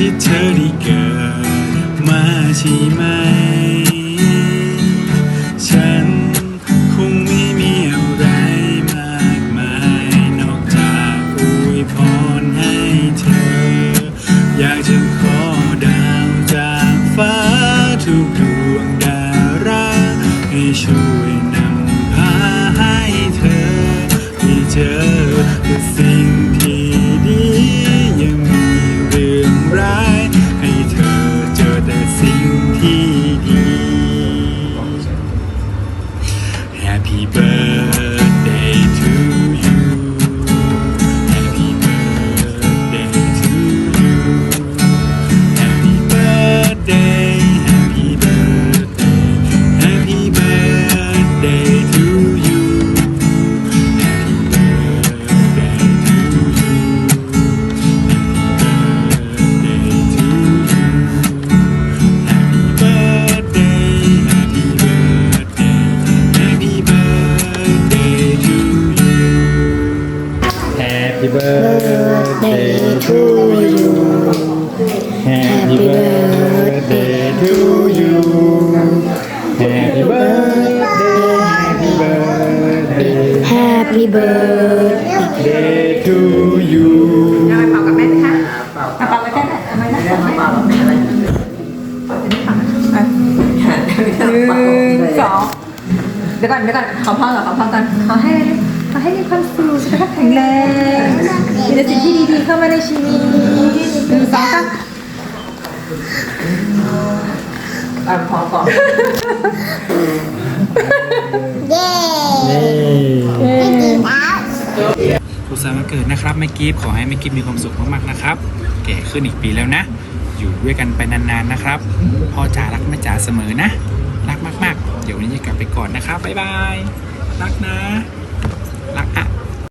ที่เธอได้เกิดมาใช่ไหม ฉันคงไม่มีอะไรมากมาย นอกจากอวยพรให้เธอ อยากจะขอดาวจากฟ้าทุกดวงดาราให้ช่วยนำพาให้เธอได้เจอแต่สิ่ง birthday to you. Happy birthday to you. Happy birthday, happy birthday Happy birthday to you. เอาไปเป่ากับแม่ไหมคะเอาเป่ากับแม่ไหมเอาไหมนะเอาไหมเป่ากับแม่ไหมเป่าจะไม่เป่านะอะหนึ่งสองเดี๋ยวก่อนเดี๋ยวก่อนขอพ่อก่อนขอพ่อก่อนขอให้ขอให้มีความสุขสุขภาพแข็งแรง แต่สิ่งที่ดีๆเข้ามาในชีวิตหนึ่งสองสามอะพอก่อนเย้ไม่กินแล้วสุขสันต์วันเกิดนะครับแม่กิฟขอให้แม่กิฟมีความสุขมากๆนะครับ แก่ขึ้นอีกปีแล้วนะ อยู่ด้วยกันไปนานๆนะครับพ่อจ๋ารักแม่จ๋าเสมอนะ รักมากๆ เดี๋ยววันนี้จะกลับไปก่อนนะครับบ๊ายบายรักนะ